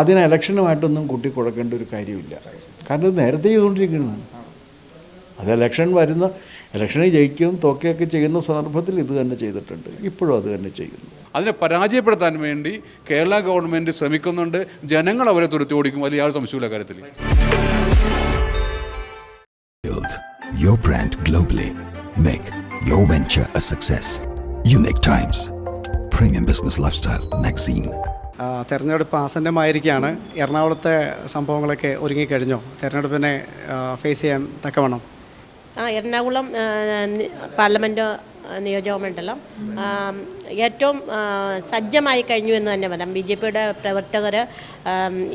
അതിന് ഇലക്ഷനുമായിട്ടൊന്നും കൂട്ടിക്കുഴക്കേണ്ട ഒരു കാര്യമില്ല കാരണം ഇത് നേരത്തെ ചെയ്തുകൊണ്ടിരിക്കുന്നതാണ് അത് ഇലക്ഷൻ വരുന്ന ഇലക്ഷനിൽ ജയിക്കുകയും തോക്കുകയൊക്കെ ചെയ്യുന്ന സന്ദർഭത്തിൽ ഇത് തന്നെ ചെയ്തിട്ടുണ്ട് ഇപ്പോഴും അത് തന്നെ ചെയ്യുന്നു അതിനെ പരാജയപ്പെടുത്താൻ വേണ്ടി കേരള ഗവൺമെന്റ് ശ്രമിക്കുന്നുണ്ട് ജനങ്ങൾ അവരെ തുരുത്തി ഓടിക്കും അതിൽ യാതൊരു സംശയമില്ല കാര്യത്തിൽ your brand globally. Make your venture a success. Unique Times. Premium Business Lifestyle Magazine. തെരഞ്ഞെടുപ്പ് ആസന്നമായിരിക്കുകയാണ് എറണാകുളത്തെ സംഭവങ്ങളൊക്കെ ഒരുങ്ങിക്കഴിഞ്ഞോ? തെരഞ്ഞെടുപ്പിനെ ഫേസ് ചെയ്യാൻ തക്കവണ്ണം. ആ എറണാകുളം പാർലമെന്റ് നിയോജകമണ്ഡലം ഏറ്റവും സജ്ജമായി കഴിഞ്ഞു എന്ന് തന്നെ പറയാം. ബി ജെ പിയുടെ പ്രവർത്തകർ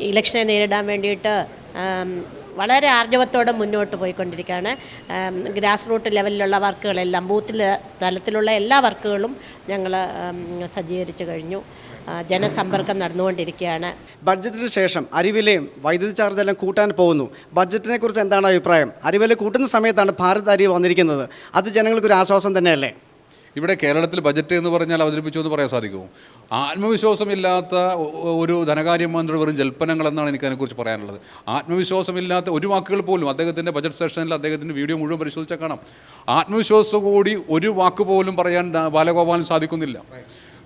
ഇലക്ഷനെ നേരിടാൻ വേണ്ടിയിട്ട് വളരെ ആർജവത്തോടെ മുന്നോട്ട് പോയിക്കൊണ്ടിരിക്കുകയാണ്. ഗ്രാസ് റൂട്ട് ലെവലിലുള്ള വർക്കുകളെല്ലാം ബൂത്തിൽ തലത്തിലുള്ള എല്ലാ വർക്കുകളും ഞങ്ങൾ സജ്ജീകരിച്ചു കഴിഞ്ഞു. ജനസമ്പർക്കം നടന്നുകൊണ്ടിരിക്കുകയാണ്. ബഡ്ജറ്റിന് ശേഷം അരിവിലയും വൈദ്യുതി ചാർജ് എല്ലാം കൂട്ടാൻ പോകുന്നു. ബഡ്ജറ്റിനെ കുറിച്ച് എന്താണ് അഭിപ്രായം? അരിവില കൂട്ടുന്ന സമയത്താണ് ഭാരത് അരി വന്നിരിക്കുന്നത്. അത് ജനങ്ങൾക്കൊരു ആശ്വാസം തന്നെയല്ലേ? ഇവിടെ കേരളത്തിൽ ബജറ്റ് എന്ന് പറഞ്ഞാൽ അവതരിപ്പിച്ചു എന്ന് പറയാൻ സാധിക്കുമോ ആത്മവിശ്വാസമില്ലാത്ത ഒരു ധനകാര്യമന്ത്രി വെറും ജൽപ്പനങ്ങൾ എന്നാണ് എനിക്ക് അതിനെക്കുറിച്ച് പറയാനുള്ളത്. ആത്മവിശ്വാസമില്ലാത്ത ഒരു വാക്കുകൾ പോലും അദ്ദേഹത്തിന്റെ ബജറ്റ് സെഷനിൽ അദ്ദേഹത്തിന്റെ വീഡിയോ മുഴുവൻ പരിശോധിച്ചാൽ കാണാം. ആത്മവിശ്വാസം കൂടി ഒരു വാക്ക് പോലും പറയാൻ ബാലഗോപാലിന് സാധിക്കുന്നില്ല.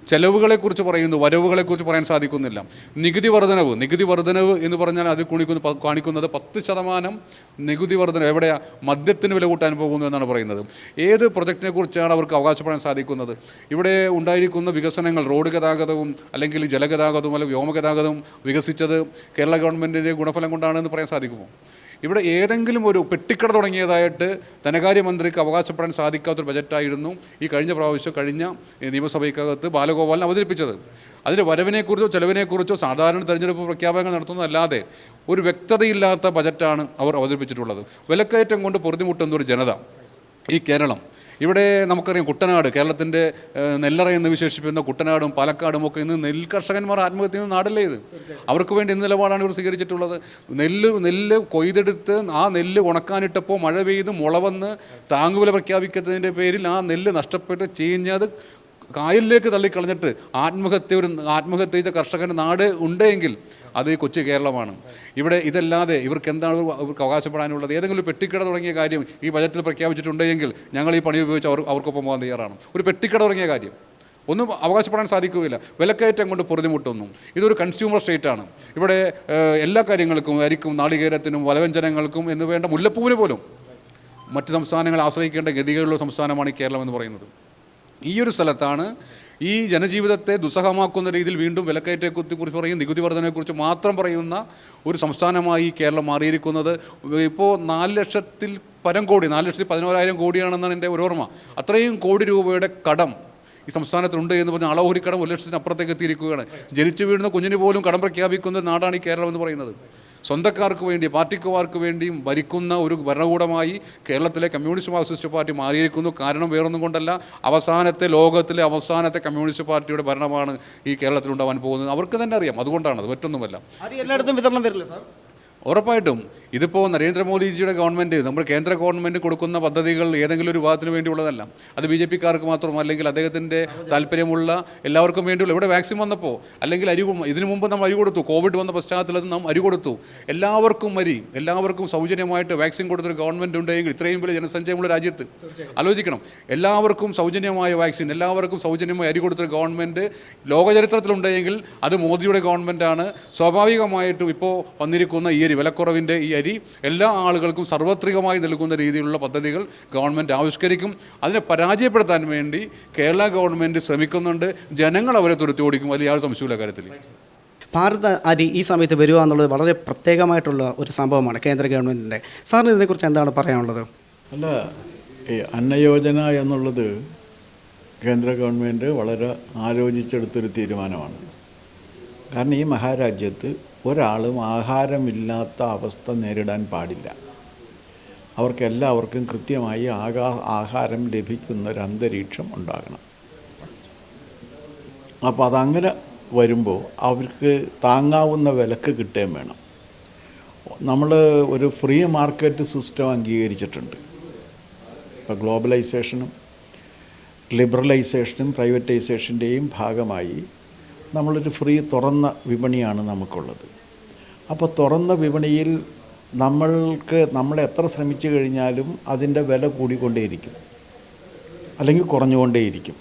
ചെലവുകളെക്കുറിച്ച് പറയുന്നു വരവുകളെക്കുറിച്ച് പറയാൻ സാധിക്കുന്നില്ല. നികുതി വർധനവ് നികുതി വർധനവ് എന്ന് പറഞ്ഞാൽ അത് കുണിക്കുന്ന കാണിക്കുന്നത് പത്ത് ശതമാനം നികുതി വർധന എവിടെയാണ് മദ്യത്തിന് വില കൂട്ടാൻ പോകുന്നു എന്നാണ് പറയുന്നത്. ഏത് പ്രൊജക്റ്റിനെ കുറിച്ചാണ് അവർക്ക് അവകാശപ്പെടാൻ സാധിക്കുന്നത്? ഇവിടെ ഉണ്ടായിരിക്കുന്ന വികസനങ്ങൾ റോഡ് ഗതാഗതവും അല്ലെങ്കിൽ ജലഗതാഗതവും അല്ലെങ്കിൽ വ്യോമഗതാഗതവും വികസിച്ചത് കേരള ഗവൺമെന്റിന്റെ ഗുണഫലം കൊണ്ടാണെന്ന് പറയാൻ സാധിക്കുമോ? ഇവിടെ ഏതെങ്കിലും ഒരു പെട്ടിക്കട തുടങ്ങിയതായിട്ട് ധനകാര്യമന്ത്രിക്ക് അവകാശപ്പെടാൻ സാധിക്കാത്തൊരു ബജറ്റായിരുന്നു ഈ കഴിഞ്ഞ പ്രാവശ്യം കഴിഞ്ഞ നിയമസഭയ്ക്കകത്ത് ബാലഗോപാലൻ അവതരിപ്പിച്ചത്. അതിന്റെ വരവിനെക്കുറിച്ചോ ചെലവിനെക്കുറിച്ചോ സാധാരണ തെരഞ്ഞെടുപ്പ് പ്രഖ്യാപനങ്ങൾ നടത്തുന്നതല്ലാതെ ഒരു വ്യക്തതയില്ലാത്ത ബജറ്റാണ് അവർ അവതരിപ്പിച്ചിട്ടുള്ളത്. വിലക്കയറ്റം കൊണ്ട് പൊറുതിമുട്ടുന്ന ഒരു ജനത ഈ കേരളം ഇവിടെ നമുക്കറിയാം കുട്ടനാട് കേരളത്തിന്റെ നെല്ലറ എന്ന് വിശേഷിപ്പിക്കുന്ന കുട്ടനാടും പാലക്കാടും ഒക്കെ ഇന്ന് നെൽ കർഷകന്മാർ ആത്മഹത്യ നാടല്ലേ ഇത്? അവർക്ക് വേണ്ടി എന്ത് നിലപാടാണ് ഇവർ സ്വീകരിച്ചിട്ടുള്ളത്. നെല്ല് നെല്ല് കൊയ്തെടുത്ത് ആ നെല്ല് ഉണക്കാനിട്ടപ്പോൾ മഴ പെയ്ത് മുളവന്ന് താങ്ങുവില പ്രഖ്യാപിക്കുന്നതിന്റെ പേരിൽ ആ നെല്ല് നഷ്ടപ്പെട്ട് ചീഞ്ഞത് കായലിലേക്ക് തള്ളിക്കളഞ്ഞിട്ട് ആത്മഹത്യ ഒരു ആത്മഹത്യ ചെയ്ത കർഷകന്റെ നാട് ഉണ്ടെങ്കിൽ അത് ഈ കൊച്ചു കേരളമാണ്. ഇവിടെ ഇതല്ലാതെ ഇവർക്ക് എന്താണ് ഇവർ- ഇവർക്ക് അവകാശപ്പെടാനുള്ളത്? ഏതെങ്കിലും പെട്ടിക്കട തുടങ്ങിയ കാര്യം ഈ ബജറ്റിൽ പ്രഖ്യാപിച്ചിട്ടുണ്ടെങ്കിൽ ഞങ്ങൾ ഈ പണി ഉപയോഗിച്ച് അവർ അവർക്കൊപ്പം പോകാൻ തയ്യാറാണ്. ഒരു പെട്ടിക്കട തുടങ്ങിയ കാര്യം. ഒന്നും അവകാശപ്പെടാൻ സാധിക്കുകയില്ല. വിലക്കയറ്റം കൊണ്ട് പൊറുതിമുട്ടൊന്നും. ഇതൊരു കൺസ്യൂമർ സ്റ്റേറ്റ് ആണ്. ഇവിടെ എല്ലാ കാര്യങ്ങൾക്കും അരിക്കും നാളികേരത്തിനും വലവ്യഞ്ജനങ്ങൾക്കും എന്ന് വേണ്ട മുല്ലപ്പൂവിന് പോലും മറ്റ് സംസ്ഥാനങ്ങളെ ആശ്രയിക്കേണ്ട ഗതികളുള്ള സംസ്ഥാനമാണ് കേരളം എന്ന് പറയുന്നത്. ഈ ഒരു സ്ഥലത്താണ് ഈ ജനജീവിതത്തെ ദുസ്സഹമാക്കുന്ന രീതിയിൽ വീണ്ടും വിലക്കയറ്റത്തെ കുറിച്ച് പറയും നികുതി വർധനയെക്കുറിച്ച് മാത്രം പറയുന്ന ഒരു സംസ്ഥാനമായി കേരളം മാറിയിരിക്കുന്നത്. ഇപ്പോൾ നാല് ലക്ഷത്തിൽ പരം കോടി നാല് ലക്ഷത്തി പതിനോരായിരം കോടിയാണെന്നാണ് എന്റെ ഒരു ഓർമ്മ. അത്രയും കോടി രൂപയുടെ കടം ഈ സംസ്ഥാനത്തുണ്ട് എന്ന് പറഞ്ഞാൽ അളവുരി കടം ഒരു ലക്ഷത്തിന് അപ്പുറത്തേക്ക് എത്തിയിരിക്കുകയാണ്. ജനിച്ചു വീഴുന്ന കുഞ്ഞിന് പോലും കടം പ്രഖ്യാപിക്കുന്ന നാടാണ് ഈ കേരളം എന്ന് പറയുന്നത്. സ്വന്തക്കാർക്ക് വേണ്ടി പാർട്ടിക്കാർക്ക് വേണ്ടിയും ഭരിക്കുന്ന ഒരു ഭരണകൂടമായി കേരളത്തിലെ കമ്മ്യൂണിസ്റ്റ് മാർക്സിസ്റ്റ് പാർട്ടി മാറിയിരിക്കുന്നു. കാരണം വേറൊന്നും കൊണ്ടല്ല അവസാനത്തെ ലോകത്തിലെ അവസാനത്തെ കമ്മ്യൂണിസ്റ്റ് പാർട്ടിയുടെ ഭരണമാണ് ഈ കേരളത്തിലുണ്ടാവാൻ പോകുന്നത്. അവർക്ക് തന്നെ അറിയാം. അതുകൊണ്ടാണ് അത് മറ്റൊന്നുമല്ല. എല്ലായിടത്തും വിതരണം വരില്ല സാർ? ഉറപ്പായിട്ടും ഇതിപ്പോൾ നരേന്ദ്രമോദിജിയുടെ ഗവൺമെന്റ് നമ്മൾ കേന്ദ്ര ഗവൺമെന്റ് കൊടുക്കുന്ന പദ്ധതികൾ ഏതെങ്കിലും ഒരു വിഭാഗത്തിന് വേണ്ടിയുള്ളതല്ല. അത് ബി ജെ പിക്കാർക്ക് മാത്രം അല്ലെങ്കിൽ അദ്ദേഹത്തിന്റെ താല്പര്യമുള്ള എല്ലാവർക്കും വേണ്ടിയുള്ള. ഇവിടെ വാക്സിൻ വന്നപ്പോൾ അല്ലെങ്കിൽ അരി ഇതിനു മുമ്പ് നമ്മൾ അരി കൊടുത്തു. കോവിഡ് വന്ന പശ്ചാത്തലത്തിൽ നാം അരി കൊടുത്തു. എല്ലാവർക്കും അരി എല്ലാവർക്കും സൗജന്യമായിട്ട് വാക്സിൻ കൊടുത്തൊരു ഗവൺമെന്റ് ഉണ്ടെങ്കിൽ ഇത്രയും വലിയ ജനസഞ്ചയമുള്ള രാജ്യത്ത് ആലോചിക്കണം. എല്ലാവർക്കും സൗജന്യമായ വാക്സിൻ എല്ലാവർക്കും സൗജന്യമായി അരി കൊടുത്തൊരു ഗവൺമെന്റ് ലോകചരിത്രത്തിലുണ്ടെങ്കിൽ അത് മോദിയുടെ ഗവൺമെന്റാണ് സ്വാഭാവികമായിട്ടും ഇപ്പോൾ വന്നിരിക്കുന്ന ഈ അരി വിലക്കുറവിന്റെ ഈ അരി എല്ലാ ആളുകൾക്കും സർവത്രികമായി നൽകുന്ന രീതിയിലുള്ള പദ്ധതികൾ ഗവൺമെന്റ് ആവിഷ്കരിക്കും. അതിനെ പരാജയപ്പെടുത്താൻ വേണ്ടി കേരള ഗവൺമെന്റ് ശ്രമിക്കുന്നുണ്ട്. ജനങ്ങൾ അവരെ തുരുത്തി ഓടിക്കും. അതിൽ യാതൊരു സംശയമില്ല കാര്യത്തിൽ. ഭാരത അരി ഈ സമയത്ത് വരിക എന്നുള്ളത് വളരെ പ്രത്യേകമായിട്ടുള്ള ഒരു സംഭവമാണ് കേന്ദ്ര ഗവൺമെന്റിന്റെ. സാറിന് ഇതിനെക്കുറിച്ച് എന്താണ് പറയാനുള്ളത്? അല്ല ഈ അന്നയോജന എന്നുള്ളത് കേന്ദ്ര ഗവൺമെന്റ് വളരെ ആലോചിച്ചെടുത്തൊരു തീരുമാനമാണ്. കാരണം ഈ മഹാരാജ്യത്ത് ഒരാളും ആഹാരമില്ലാത്ത അവസ്ഥ നേരിടാൻ പാടില്ല. അവർക്കെല്ലാവർക്കും കൃത്യമായി ആകാ ആഹാരം ലഭിക്കുന്ന ഒരു അന്തരീക്ഷം ഉണ്ടാകണം. അപ്പോൾ അതങ്ങനെ വരുമ്പോൾ അവർക്ക് താങ്ങാവുന്ന വിലക്ക് കിട്ടുകയും വേണം. നമ്മൾ ഒരു ഫ്രീ മാർക്കറ്റ് സിസ്റ്റം അംഗീകരിച്ചിട്ടുണ്ട്. ഇപ്പോൾ ഗ്ലോബലൈസേഷനും ലിബറലൈസേഷനും പ്രൈവറ്റൈസേഷന്റെയും ഭാഗമായി നമ്മളൊരു ഫ്രീ തുറന്ന വിപണിയാണ് നമുക്കുള്ളത്. അപ്പോൾ തുറന്ന വിപണിയിൽ നമ്മൾക്ക് നമ്മൾ എത്ര ശ്രമിച്ചു കഴിഞ്ഞാലും അതിന്റെ വില കൂടിക്കൊണ്ടേയിരിക്കും. അല്ലെങ്കിൽ കുറഞ്ഞുകൊണ്ടേയിരിക്കും.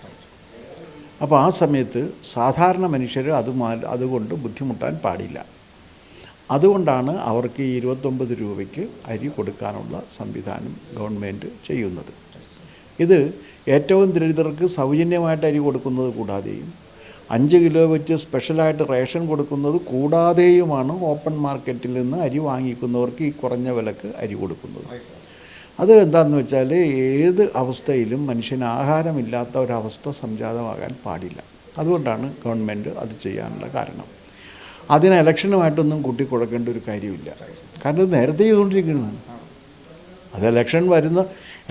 അപ്പോൾ ആ സമയത്ത് സാധാരണ മനുഷ്യർ അതുമാ അതുകൊണ്ട് ബുദ്ധിമുട്ടാൻ പാടില്ല. അതുകൊണ്ടാണ് അവർക്ക് ഈ ഇരുപത്തൊമ്പത് രൂപയ്ക്ക് അരി കൊടുക്കാനുള്ള സംവിധാനം ഗവൺമെന്റ് ചെയ്യുന്നത്. ഇത് ഏറ്റവും ദരിദ്രർക്ക് സൗജന്യമായിട്ട് അരി കൊടുക്കുന്നത് കൂടാതെയും അഞ്ച് കിലോ വെച്ച് സ്പെഷ്യലായിട്ട് റേഷൻ കൊടുക്കുന്നത് കൂടാതെയുമാണ് ഓപ്പൺ മാർക്കറ്റിൽ നിന്ന് അരി വാങ്ങിക്കുന്നവർക്ക് ഈ കുറഞ്ഞ വിലക്ക് അരി കൊടുക്കുന്നത്. അത് എന്താണെന്ന് വെച്ചാൽ ഏത് അവസ്ഥയിലും മനുഷ്യന് ആഹാരമില്ലാത്ത ഒരവസ്ഥ സംജാതമാകാൻ പാടില്ല. അതുകൊണ്ടാണ് ഗവൺമെന്റ് അത് ചെയ്യാനുള്ള കാരണം. അതിന് ഇലക്ഷനുമായിട്ടൊന്നും കൂട്ടിക്കുഴക്കേണ്ട ഒരു കാര്യമില്ല. കാരണം നേരത്തെ ചെയ്തുകൊണ്ടിരിക്കുന്നതാണ്. അത് ഇലക്ഷൻ വരുന്ന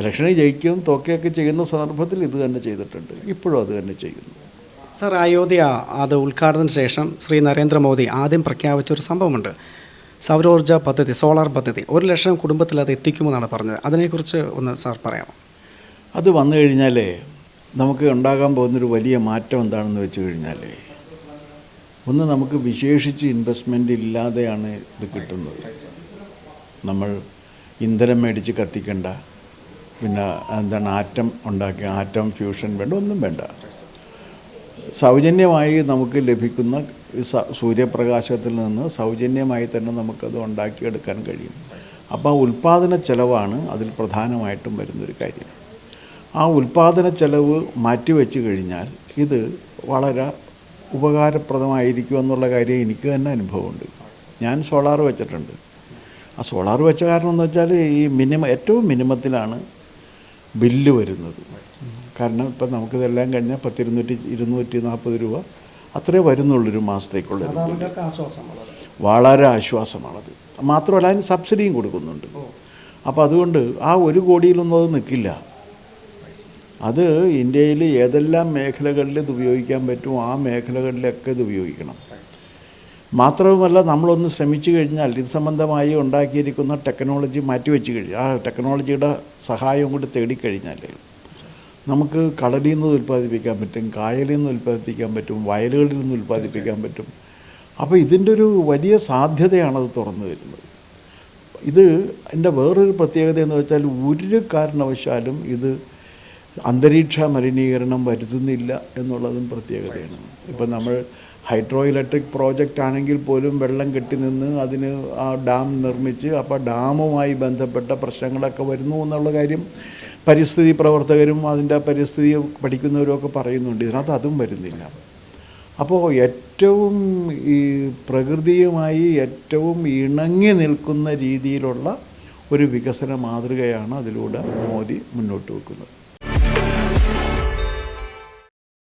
ഇലക്ഷനിൽ ജയിക്കുകയും തോക്കുകയൊക്കെ ചെയ്യുന്ന സന്ദർഭത്തിൽ ഇത് തന്നെ ചെയ്തിട്ടുണ്ട്. ഇപ്പോഴും അത് തന്നെ ചെയ്യുന്നു. സർ അയോധ്യ അത് ഉദ്ഘാടനത്തിന് ശേഷം ശ്രീ നരേന്ദ്രമോദി ആദ്യം പ്രഖ്യാപിച്ചൊരു സംഭവമുണ്ട്. സൗരോർജ പദ്ധതി സോളാർ പദ്ധതി. ഒരു ലക്ഷം കുടുംബത്തിൽ അത് എത്തിക്കുമെന്നാണ് പറഞ്ഞത്. അതിനെക്കുറിച്ച് ഒന്ന് സാർ പറയാമോ? അത് വന്നു കഴിഞ്ഞാലേ നമുക്ക് ഉണ്ടാകാൻ പോകുന്നൊരു വലിയ മാറ്റം എന്താണെന്ന് വെച്ച് കഴിഞ്ഞാൽ ഒന്ന് നമുക്ക് വിശേഷിച്ച് ഇൻവെസ്റ്റ്മെന്റ് ഇല്ലാതെയാണ് ഇത് കിട്ടുന്നത്. നമ്മൾ ഇന്ധനം മേടിച്ച് കത്തിക്കണ്ട. പിന്നെ എന്താണ് ആറ്റം ഉണ്ടാക്കി ആറ്റം ഫ്യൂഷൻ വേണ്ട ഒന്നും വേണ്ട. സൗജന്യമായി നമുക്ക് ലഭിക്കുന്ന സൂര്യപ്രകാശത്തിൽ നിന്ന് സൗജന്യമായി തന്നെ നമുക്കത് ഉണ്ടാക്കിയെടുക്കാൻ കഴിയും. അപ്പോൾ ഉൽപ്പാദന ചെലവാണ് അതിൽ പ്രധാനമായിട്ടും വരുന്നൊരു കാര്യം. ആ ഉൽപ്പാദന ചെലവ് മാറ്റിവെച്ച് കഴിഞ്ഞാൽ ഇത് വളരെ ഉപകാരപ്രദമായിരിക്കും എന്നുള്ള കാര്യം എനിക്ക് തന്നെ അനുഭവമുണ്ട്. ഞാൻ സോളാർ വെച്ചിട്ടുണ്ട്. ആ സോളാർ വെച്ച കാരണം എന്ന് വെച്ചാൽ ഈ മിനിമം ഏറ്റവും മിനിമത്തിലാണ് ബില്ല് വരുന്നത്. കാരണം ഇപ്പം നമുക്കിതെല്ലാം കഴിഞ്ഞാൽ പത്തിരുന്നൂറ്റി ഇരുന്നൂറ്റി നാൽപ്പത് രൂപ അത്രേ വരുന്നുള്ളൊരു മാസത്തേക്കുള്ള. വളരെ ആശ്വാസമാണത്. മാത്രമല്ല അതിന് സബ്സിഡിയും കൊടുക്കുന്നുണ്ട്. അപ്പോൾ അതുകൊണ്ട് ആ ഒരു കോടിയിലൊന്നും അത് നിൽക്കില്ല. അത് ഇന്ത്യയിൽ ഏതെല്ലാം മേഖലകളിൽ ഇത് ഉപയോഗിക്കാൻ പറ്റും ആ മേഖലകളിലൊക്കെ ഇത് ഉപയോഗിക്കണം. മാത്രവുമല്ല നമ്മളൊന്ന് ശ്രമിച്ചു കഴിഞ്ഞാൽ ഇത് സംബന്ധമായി ഉണ്ടാക്കിയിരിക്കുന്ന ടെക്നോളജി മാറ്റിവെച്ച് കഴിഞ്ഞാൽ ആ ടെക്നോളജിയുടെ സഹായം കൂടി തേടിക്കഴിഞ്ഞാൽ നമുക്ക് കടലിൽ നിന്ന് ഉൽപ്പാദിപ്പിക്കാൻ പറ്റും കായലിൽ നിന്ന് ഉൽപ്പാദിപ്പിക്കാൻ പറ്റും വയലുകളിൽ നിന്ന് ഉൽപ്പാദിപ്പിക്കാൻ പറ്റും. അപ്പോൾ ഇതിന്റെ ഒരു വലിയ സാധ്യതയാണത് തുറന്നു തരുന്നത്. ഇത് എന്റെ വേറൊരു പ്രത്യേകത എന്ന് വെച്ചാൽ ഒരു കാരണവശാലും ഇത് അന്തരീക്ഷ മലിനീകരണം വരുത്തുന്നില്ല എന്നുള്ളതും പ്രത്യേകതയാണ്. ഇപ്പം നമ്മൾ ഹൈഡ്രോ ഇലക്ട്രിക് പ്രോജക്റ്റ് ആണെങ്കിൽ പോലും വെള്ളം കെട്ടി നിന്ന് അതിന് ആ ഡാം നിർമ്മിച്ച് അപ്പോൾ ഡാമുമായി ബന്ധപ്പെട്ട പ്രശ്നങ്ങളൊക്കെ വരുന്നു എന്നുള്ള കാര്യം പരിസ്ഥിതി പ്രവർത്തകരും അതിന്റെ പരിസ്ഥിതി പഠിക്കുന്നവരും പറയുന്നുണ്ട്. ഇതിനകത്ത് അതും വരുന്നില്ല. അപ്പോൾ ഏറ്റവും ഈ പ്രകൃതിയുമായി ഏറ്റവും ഇണങ്ങി നിൽക്കുന്ന രീതിയിലുള്ള ഒരു വികസന മാതൃകയാണ് അതിലൂടെ മോദി മുന്നോട്ട് വെക്കുന്നത്.